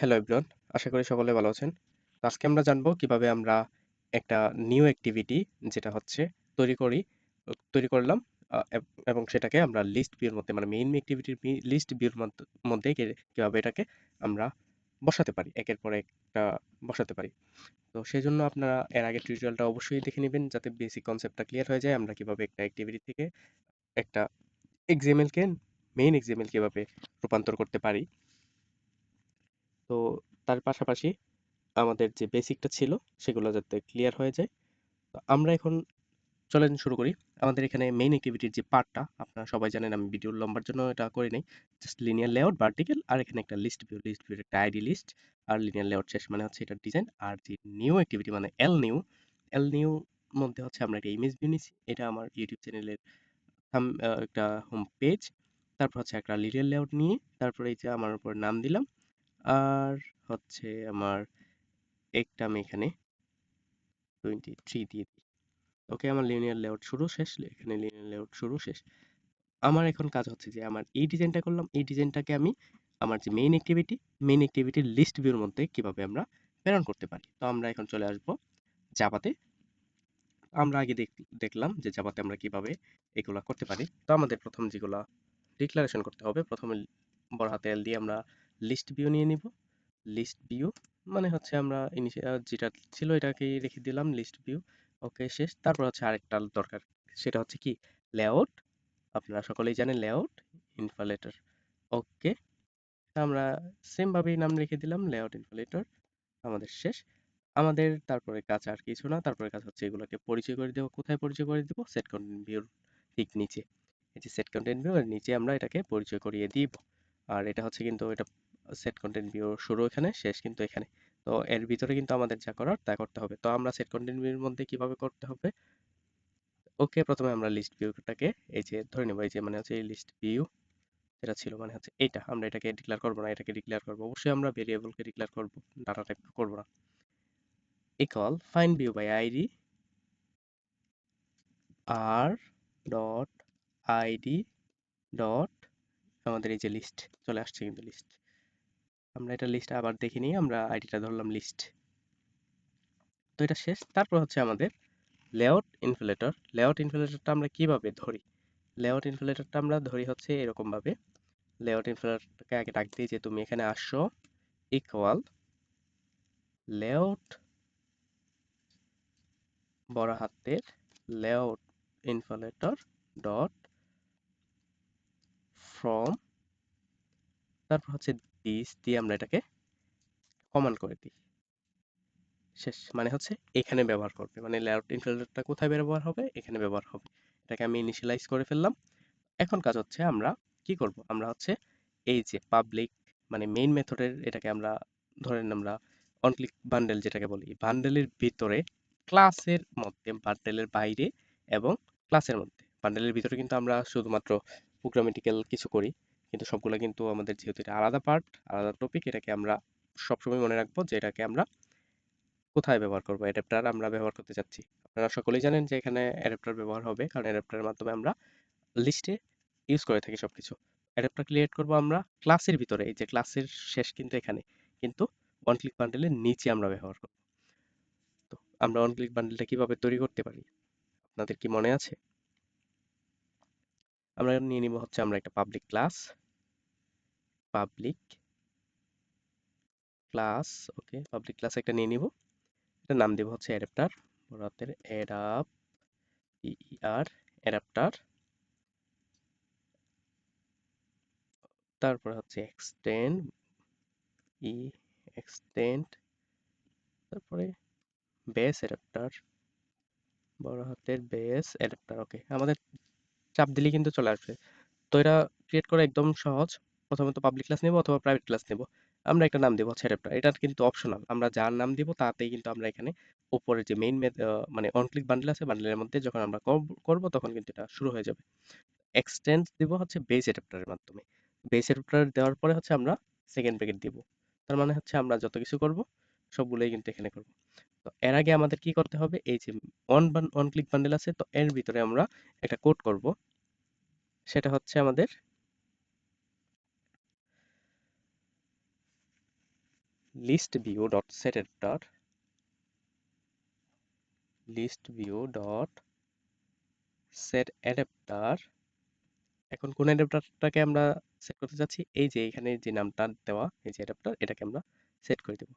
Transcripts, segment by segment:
Hello everyone, আশা করি সকলে ভালো আছেন। আজকে আমরা জানব কীভাবে আমরা একটা নিউ অ্যাক্টিভিটি যেটা হচ্ছে তৈরি করি তৈরি করলাম এবং সেটাকে আমরা লিস্ট ভিউর মধ্যে মানে মেইন অ্যাক্টিভিটির লিস্ট ভিউর মধ্য কীভাবে এটাকে আমরা বসাতে পারি। একের পর একটা বসাতে পারি। তো সেই জন্য আপনারা এর আগে টিউটোরিয়ালটা অবশ্যই দেখে নেবেন যাতে বেসিক কনসেপ্টটা ক্লিয়ার হয়ে যায়। আমরা কীভাবে একটা অ্যাক্টিভিটি থেকে একটা XML কে মেইন XML কীভাবে রূপান্তর করতে পারি। তো তার পাশাপাশি আমাদের যে বেসিকটা ছিল সেগুলো যাতে ক্লিয়ার হয়ে যায়। তো আমরা এখন চলেন শুরু করি। আমাদের এখানে মেইন অ্যাক্টিভিটির যে পার্টটা আপনারা সবাই জানেন আমি ভিডিও লম্বার জন্য এটা করি নাই। জাস্ট লিনিয়ার লেআউট, ভার্টিক্যাল আর এখানে একটা লিস্ট ভিউ, লিস্ট ভিউর একটা আইডি লিস্ট আর লিনিয়ার লেআউট শেষ মানে হচ্ছে এটার ডিজাইন আর যে নিউ অ্যাক্টিভিটি মানে এল নিউ, এল নিউ মধ্যে হচ্ছে আমরা একটা ইমেজ ভিউ নিছি। এটা আমার ইউটিউব চ্যানেলের একটা হোম পেজ। তারপর হচ্ছে একটা লিনিয়ার লেআউট নিয়ে তারপরে এই যে আমার উপর নাম দিলাম। আর হচ্ছে আমার একটা আমি এখানে 23 দিয়ে দিই। ওকে আমার লিনিয়ার লেআউট শুরু শেষ। এখানে লিনিয়ার লেআউট শুরু শেষ। আমার এখন কাজ হচ্ছে যে আমার এই ডিজাইনটা করলাম। এই ডিজাইনটাকে আমি আমার যে মেইন অ্যাক্টিভিটি, মেইন অ্যাক্টিভিটির লিস্ট ভিউর মধ্যে কীভাবে আমরা প্রেরণ করতে পারি। তো আমরা এখন চলে আসব জাভাতে। আমরা আগে দেখ দেখলাম যে জাভাতে আমরা কীভাবে এগুলা করতে পারি। তো আমাদের প্রথম যেগুলা ডিক্লারেশন করতে হবে। প্রথমে বড় হাতে এল দিয়ে আমরা লিস্ট ভিউ নিয়ে নিব। লিস্ট ভিউ মানে হচ্ছে আমরা যেটা ছিল এটাকেই রেখে দিলাম লিস্ট ভিউ। ওকে শেষ। তারপর হচ্ছে আরেকটা দরকার। সেটা হচ্ছে কি লেআউট। আপনারা সকলেই জানেন লেআউট, ইনফলেটর। ওকে। আমরা সেম ভাবেই নাম রেখে দিলাম লেআউট ইনফলেটর। আমাদের শেষ। আমাদের তারপরে কাজ আর কিছু না। তারপরে কাজ হচ্ছে এগুলোকে পরিচয় করে দেব। কোথায় পরিচয় করে দিব? সেট কন্টেন্ট ভিউর ঠিক নিচে। এই যে সেট কন্টেন্ট ভিউ এর নিচে আমরা এটাকে পরিচয় করিয়ে দিব। আর এটা হচ্ছে কিন্তু এটা সেট কন্টেন্ট ভিউ শুরু এখানে, শেষ কিন্তু এখানে। তো এর ভিতরে কিন্তু আমাদের যা করার তা করতে হবে। তো আমরা সেট কন্টেন্ট ভিউর মধ্যে কীভাবে করতে হবে? ওকে, প্রথমে আমরা লিস্ট ভিউটাকে এই যে ধরে নেব এই যে মানে হচ্ছে এই লিস্ট ভিউ যেটা ছিল মানে হচ্ছে এইটা। আমরা এটাকে ডিক্লেয়ার করব না, এটাকে ডিক্লেয়ার করব। অবশ্যই আমরা ভেরিয়েবলকে ডিক্লেয়ার করব, ডাটা টাইপ করব না। Equal find view by ID R dot ID dot আমাদের এই যে লিস্ট চলে আসছে কিন্তু লিস্ট। আমরা এটা লিস্ট আবার দেখে নিই। আমরা আইডিটা ধরলাম লিস্ট। তো এটা শেষ। তারপর হচ্ছে আমাদের লেআউট ইনফ্লেটর। লেআউট ইনফ্লেটরটা আমরা কীভাবে ধরি? লেআউট ইনফ্লেটরটা আমরা ধরি হচ্ছে এরকম ভাবে। লেআউট ইনফ্লেটরটাকে আগে ডাক দিই যে তুমি এখানে আসো ইকুয়াল লেআউট বড় হাতের লেআউট ইনফ্লেটর ডট ফ্রম তারপর হচ্ছে দিস দিয়ে আমরা এটাকে কমান্ড করে দিই। শেষ। মানে হচ্ছে এখানে ব্যবহার করবে। মানে লেআউট ইনফ্লেটরটা কোথায় ব্যবহার হবে? এখানে ব্যবহার হবে। এটাকে আমি ইনিশিয়ালাইজ করে ফেললাম। এখন কাজ হচ্ছে আমরা কি করব? আমরা হচ্ছে এই যে পাবলিক মানে মেইন মেথডের এটাকে আমরা ধরেন আমরা অন ক্লিক বান্ডেল যেটাকে বলি। বান্ডেলের ভিতরে ক্লাসের মধ্যে, বান্ডেলের বাইরে এবং ক্লাসের মধ্যে। বান্ডেলের ভিতরে কিন্তু আমরা শুধুমাত্র প্রোগ্রামেটিক্যাল কিছু করি। কিন্তু সবগুলা কিন্তু আমাদের যেহেতু এটা আলাদা পার্ট, আলাদা টপিক এটাকে আমরা সবসময় মনে রাখব যে এটাকে আমরা কোথায় ব্যবহার করব অ্যাডাপ্টার আমরা ব্যবহার করতে চাচ্ছি। আপনারা সকলেই জানেন যে এখানে অ্যাডাপ্টার ব্যবহার হবে। কারণ অ্যাডাপ্টারের মাধ্যমে আমরা লিস্টে ইউজ করে থাকি সবকিছু। অ্যাডাপ্টার ক্রিয়েট করব আমরা ক্লাসের ভিতরে। এই যে ক্লাসের শেষ কিন্তু এখানে। কিন্তু অন ক্লিক বান্ডেলের নিচে আমরা ব্যবহার করব। তো আমরা অন ক্লিক বান্ডেলটা কীভাবে তৈরি করতে পারি? আপনাদের কি মনে আছে? আমরা নিয়ে নিব হচ্ছে আমরা একটা public class public class okay public class একটা নিয়ে নিব। এটার নাম দেব হচ্ছে অ্যাডাপ্টার বড় হাতের অ্যাডাপ ই আর অ্যাডাপ্টার তারপর হচ্ছে এক্সটেন্ড ই এক্সটেন্ড তারপরে বেস অ্যাডাপ্টার বড় হাতের বেস অ্যাডাপ্টার ওকে আমাদের চাপ দিলে কিন্তু চলে আসবে। তো এটা ক্রিয়েট করা একদম সহজ। প্রথমে তো পাবলিক ক্লাস নেব অথবা প্রাইভেট ক্লাস নেব। আমরা একটা নাম দেব হচ্ছে অ্যাডাপ্টার এটা কিন্তু অপশনাল আমরা যার নাম দিব, তাতেই কিন্তু আমরা এখানে উপরে যে মেইন মানে অন ক্লিক বান্ডেল আছে বান্ডেলের মধ্যে যখন আমরা করব, তখন কিন্তু এটা শুরু হয়ে যাবে। এক্সটেন্ড দিব হচ্ছে বেস অ্যাডাপ্টারের মাধ্যমে। বেস অ্যাডাপ্টার দেওয়ার পরে হচ্ছে আমরা সেকেন্ড ব্র্যাকেট দিব। তার মানে হচ্ছে আমরা যত কিছু করব, সবগুলোই কিন্তু এখানে করব। তো এর আগে আমাদের কি করতে হবে? এই যে অন অন ক্লিক বান্ডেল আছে, তো এর ভিতরে আমরা একটা কোড করব। সেটা হচ্ছে আমাদের list view dot set adapter list view dot set adapter এখন কোন অ্যাডাপ্টারটাকে আমরা সেট করতে যাচ্ছি? এই যে এখানে যে নামটা দেওয়া, এই যে অ্যাডাপ্টার এটাকে আমরা সেট করে দেব।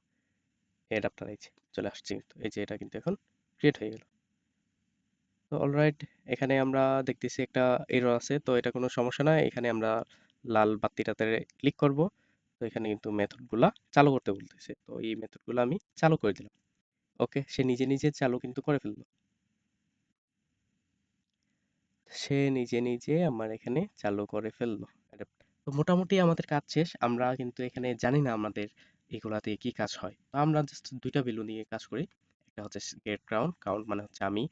অ্যাডাপ্টার এই চলে আসছে কিন্তু, এই যে এটা কিন্তু এখন ক্রিয়েট হয়ে গেল। তো অলরাইট এখানে আমরা দেখতেছি একটা এরর আছে, তো এটা কোনো সমস্যা না এখানে আমরা লাল বাতিটাতে ক্লিক করব। তো এখানে কিন্তু মেথডগুলা চালু করতে বলতেছে। তো এই মেথডগুলো আমি চালু করে দিলাম। ওকে, সে নিজে নিজে চালু কিন্তু করে ফেলল। সে নিজে নিজে আমার এখানে চালু করে ফেলল। তো মোটামুটি আমাদের কাজ শেষ। আমরা কিন্তু এখানে জানি না আমাদের এগুলাতে কি কাজ হয়। তো আমরা জাস্ট দুইটা ভ্যালু নিয়ে কাজ করি। একটা হচ্ছে গেট কাউন্ট কাউন্ট মানে হচ্ছে আমি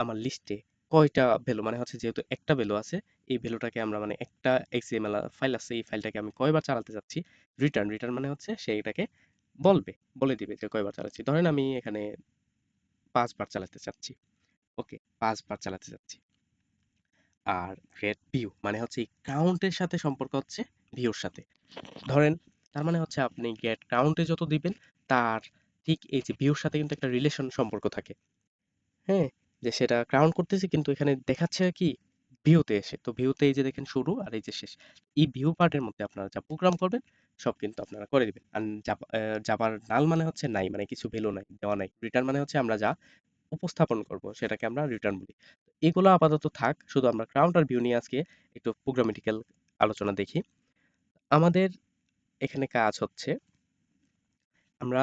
আমার লিস্টে কয়টা ভ্যালু? মানে হচ্ছে যেহেতু একটা ভ্যালু আছে, এই ভ্যালুটাকে আমরা মানে একটা এক্সএমএল ফাইল আছে, এই ফাইলটাকে আমি কয়বার চালাতে যাচ্ছি? রিটার্ন রিটার্ন মানে হচ্ছে সে এটাকে বলবে, বলে দিবে যে কয়বার চালাচ্ছি। ধরেন আমি এখানে পাঁচবার চালাতে চাচ্ছি। ওকে, পাঁচবার চালাতে চাচ্ছি। আর গেট ভিউ মানে হচ্ছে এই কাউন্টের সাথে সম্পর্ক হচ্ছে ভিউর সাথে। ধরেন, তার মানে হচ্ছে আপনি গেট কাউন্টে যত দিবেন, তার ঠিক এই যে ভিউর সাথে কিন্তু একটা রিলেশন সম্পর্ক থাকে। হ্যাঁ? যে সেটা কাউন্ট করতেছি কিন্তু এখানে দেখাচ্ছে কি ভিউতে এসে। তো ভিউতে এই যে দেখেন শুরু আর এই যে শেষ। এই ভিউ পার্টের মধ্যে আপনারা যা প্রোগ্রাম করবেন, সব কিন্তু আপনারা করে দিবেন। আর যাবার নাল মানে হচ্ছে নাই মানে কিছু ভ্যালু নাই, দেওয়া নাই। রিটার্ন মানে হচ্ছে আমরা যা উপস্থাপন করব, সেটাকে আমরা রিটার্ন বলি। এগুলো আপাতত থাক, শুধু আমরা কাউন্টার ভিউ নিয়ে আজকে একটু প্রোগ্রামেটিক্যাল আলোচনা দেখি। আমাদের এখানে কাজ হচ্ছে, আমরা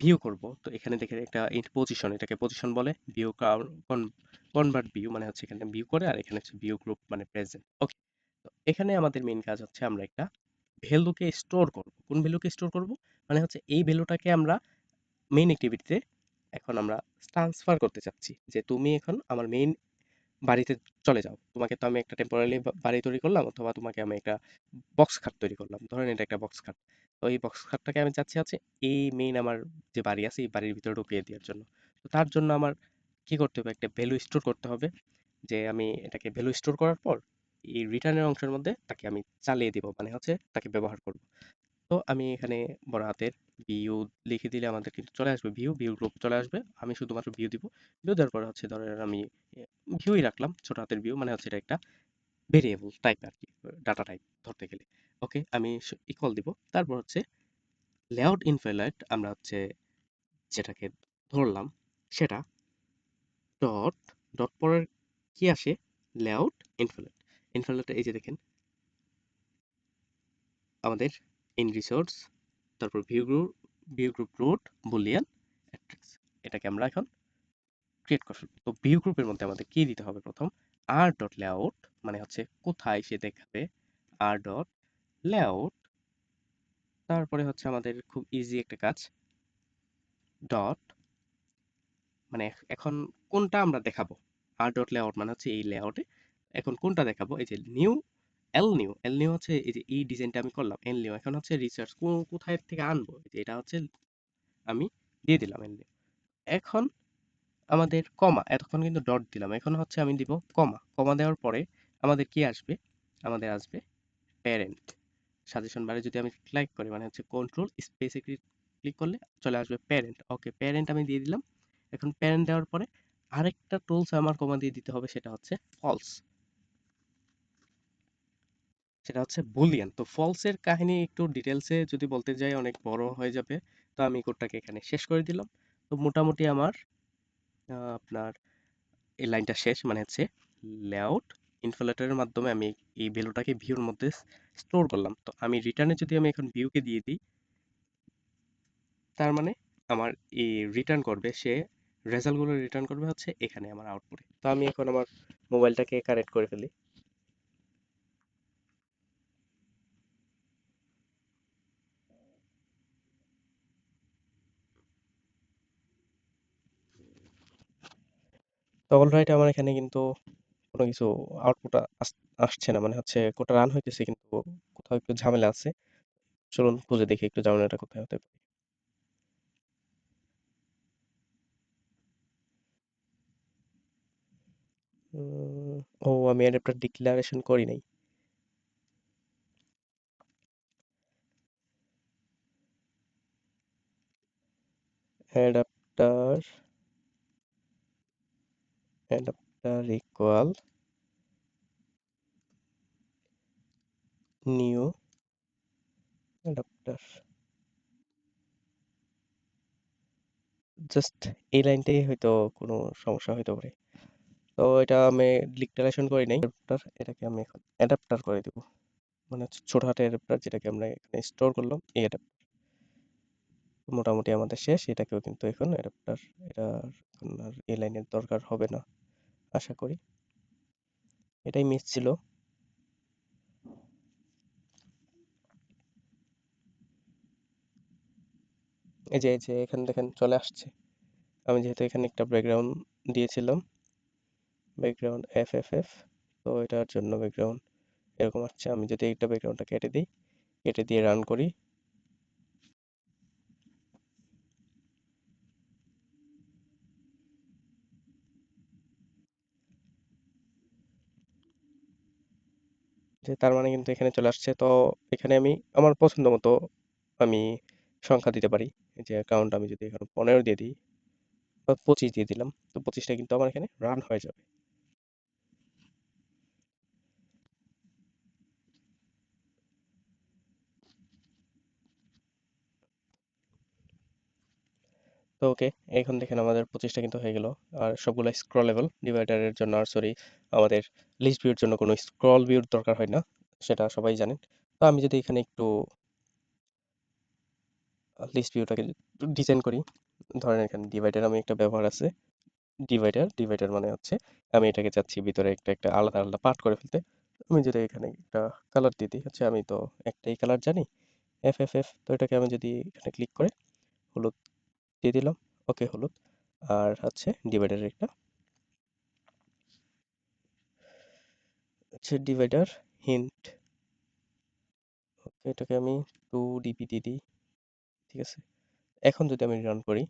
ভিউ করব। তো এখানে দেখে একটা ইন্ট পজিশন এটাকে পজিশন বলে ভিউ কনভার্ট ভিউ মানে হচ্ছে এখানে ভিউ করে, আর এখানে হচ্ছে ভিউ গ্রুপ মানে প্রেজেন্ট ওকে তো এখানে আমাদের মেইন কাজ হচ্ছে আমরা একটা ভ্যালুকে স্টোর করব। কোন ভ্যালুকে স্টোর করব? মানে হচ্ছে এই ভ্যালুটাকে আমরা মেইন অ্যাক্টিভিটিতে এখন আমরা ট্রান্সফার করতে চাচ্ছি। যে তুমি এখন আমার মেইন বাড়িতে চলে যাও। তোমাকে তো আমি একটা টেম্পোরারি বাড়ি তৈরি করলাম অথবা তোমাকে আমি একটা বক্স খাট তৈরি করলাম। ধরেন এটা একটা বক্স খাট। তো এই বক্স খাটটাকে আমি চাচ্ছি আছে এই মেইন আমার যে বাড়ি আছে, এই বাড়ির ভিতরে ঢুকিয়ে দেওয়ার জন্য। তো তার জন্য আমার কি করতে হবে? একটা ভ্যালু স্টোর করতে হবে যে আমি এটাকে ভ্যালু স্টোর করার পর এই রিটার্নের অংশের মধ্যে তাকে আমি চালিয়ে দিব। মানে হচ্ছে তাকে ব্যবহার করব। তো আমি এখানে বড় হাতের ভিউ লিখে দিলে আমাদের কিন্তু চলে আসবে ভিউ ভিউ গ্রুপ চলে আসবে। আমি শুধুমাত্র ভিউ দিব। ভিউ দেওয়ার পরে হচ্ছে ধরেন আমি ভিউই রাখলাম ছোট হাতের ভিউ মানে হচ্ছে এটা একটা ভেরিয়েবল টাইপ আর কি ডাটা টাইপ ধরতে গেলে। ওকে আমি ইকুয়াল দিব। তারপর হচ্ছে লেআউট ইনফেলাইট আমরা হচ্ছে যেটাকে ধরলাম সেটা ডট ডট পরের কি আসে? লেআউট ইনফেলাইট ইনফেলাইট এই যে দেখেন, আমাদের ইন রিসোর্স তারপর view group view group root boolean অ্যাট্রিক্স এটাকে আমরা এখন ক্রিয়েট করে ফেলব তো ভিউ গ্রুপের মধ্যে আমাদের কি দিতে হবে প্রথম? আর ডট লেআউট মানে হচ্ছে কোথায় সে দেখাবে। আর ডট লেআউট তারপরে হচ্ছে আমাদের খুব ইজি একটা কাজ। ডট মানে এখন কোনটা আমরা দেখাবো? আর ডট লেআউট মানে হচ্ছে এই লেআউটে এখন কোনটা দেখাবো? এই যে new L new L new হচ্ছে এই যে এই ডিজাইনটা আমি করলাম এল নিউ এখন হচ্ছে রিসার্চ কোন কোথায় থেকে আনব? এটা হচ্ছে আমি দিয়ে দিলাম এল নিউ এখন আমাদের কমা এতক্ষণ কিন্তু ডট দিলাম। এখন হচ্ছে আমি দিব কমা কমা দেওয়ার পরে আমাদের কি আসবে? আমাদের আসবে প্যারেন্ট সাজেশন বারে যদি আমি ক্লিক করি মানে হচ্ছে কন্ট্রোল স্পেসে ক্লিক করলে চলে আসবে প্যারেন্ট ওকে প্যারেন্ট আমি দিয়ে দিলাম। এখন প্যারেন্ট দেওয়ার পরে আরেকটা টুলস আমার কমা দিয়ে দিতে হবে, সেটা হচ্ছে ফলস সেটা হচ্ছে বুলিয়ান। তো ফলসের কাহিনী একটু ডিটেলসে যদি বলতে যাই, অনেক বড় হয়ে যাবে। তো আমি কোডটাকে এখানে শেষ করে দিলাম। তো মোটামুটি আমার আপনার এই লাইনটা শেষ মানে হচ্ছে লেআউট ইনফ্লেটারের মাধ্যমে আমি এই ভ্যালুটাকে ভিউর মধ্যে স্টোর করলাম। তো আমি রিটার্নে যদি আমি এখন ভিউকে দিয়ে দিই, তার মানে আমার এই রিটার্ন করবে, সে রেজাল্টগুলো রিটার্ন করবে হচ্ছে এখানে আমার আউটপুটে তো আমি এখন আমার মোবাইলটাকে কানেক্ট করে ফেলি। তো অলরাইট আমার এখানে কিন্তু কোনো কিছু আউটপুট আসছে না। মানে হচ্ছে কোডটা রান হইতেছে কিন্তু কোথাও একটু ঝামেলা আছে। চলুন খুঁজে দেখি একটু ঝামেলাটা কোথায় হতে পারে। ও, আমি অ্যাডাপ্টার ডিক্লারেশন করি নাই। Adapter adapter equal new adapter just এই লাইনটাই হয়তো কোনো সমস্যা হইতে পারে। তো এটা আমি ডিক্লারেশন করি নাই। অ্যাডাপ্টার এটাকে আমি এখন অ্যাডাপ্টার করে দেব। মানে ছোট হাতের অ্যাডাপ্টার যেটাকে আমরা এখানে স্টোর করলাম, এই অ্যাডাপ্টার মোটামুটি আমাদের শেষ। এটাকেও কিন্তু এখন অ্যাডাপ্টার এটা এই লাইনের দরকার হবে না, আশা করি। এটাই মিস ছিল। এই যে এই যে, এখানে দেখেন চলে আসছে। আমি যেহেতু এখানে একটা ব্যাকগ্রাউন্ড দিয়েছিলাম ব্যাকগ্রাউন্ড এফ এফ এফ তো এটার জন্য ব্যাকগ্রাউন্ড এরকম আসছে। আমি যদি একটা ব্যাকগ্রাউন্ডটা কেটে দিই, কেটে দিয়ে রান করি যে তার মানে কিন্তু এখানে চলে আসছে। তো এখানে আমি, আমার পছন্দ মতো আমি সংখ্যা দিতে পারি। যে অ্যাকাউন্ট আমি যদি এখানে পনেরো দিয়ে দিই বা পঁচিশ দিয়ে দিলাম, তো পঁচিশটা কিন্তু আমার এখানে রান হয়ে যাবে। তো ওকে, এখন দেখেন আমাদের পঁচিশটা কিন্তু হয়ে গেল। আর সবগুলো স্ক্রলেবল ডিভাইডারের জন্য আর সরি আমাদের লিস্ট ভিউর জন্য কোনো স্ক্রল ভিউর দরকার হয় না, সেটা সবাই জানেন। তো আমি যদি এখানে একটু লিস্ট ভিউটাকে ডিজাইন করি, ধরেন এখানে ডিভাইডার আমি একটা ব্যবহার আছে। ডিভাইডার ডিভাইডার মানে হচ্ছে, আমি এটাকে চাচ্ছি ভিতরে একটা একটা আলাদা আলাদা পার্ট করে ফেলতে। আমি যদি এখানে একটা কালার দিয়ে দিই, হচ্ছে আমি তো একটাই কালার জানি এফ এফ এফ তো এটাকে আমি যদি এখানে ক্লিক করে, হলুদ দিয়ে দিলাম। ওকে হলুদ। আর হচ্ছে ডিভাইডারের একটা। হচ্ছে ডিভাইডার হিন্ট ওকে এটাকে আমি টু ডিপি দিয়ে দিই। ঠিক আছে? এখন যদি আমি রান করি।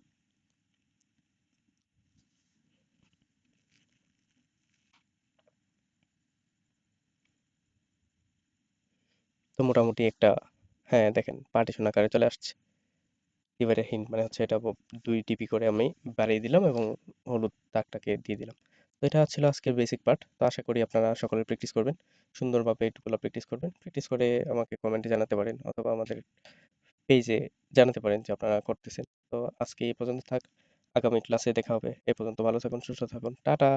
তো মোটামুটি একটা হ্যাঁ দেখেন পার্টিশন আকারে চলে আসছে। ডিভাইডার হিন্ট মানে হচ্ছে এটা দুই টিপি করে আমি বাড়িয়ে দিলাম এবং হলুদ দাগটাকে দিয়ে দিলাম। তো এটা ছিল আজকের বেসিক পার্ট তো আশা করি আপনারা সকলে প্র্যাকটিস করবেন। সুন্দরভাবে এটুকুলো প্র্যাকটিস করবেন। প্র্যাকটিস করে আমাকে কমেন্টে জানাতে পারেন অথবা আমাদের পেজে জানাতে পারেন যে আপনারা করতেছেন। তো আজকে এই পর্যন্ত থাক। আগামী ক্লাসে দেখা হবে। এ পর্যন্ত ভালো থাকুন, সুস্থ থাকুন। টাটা!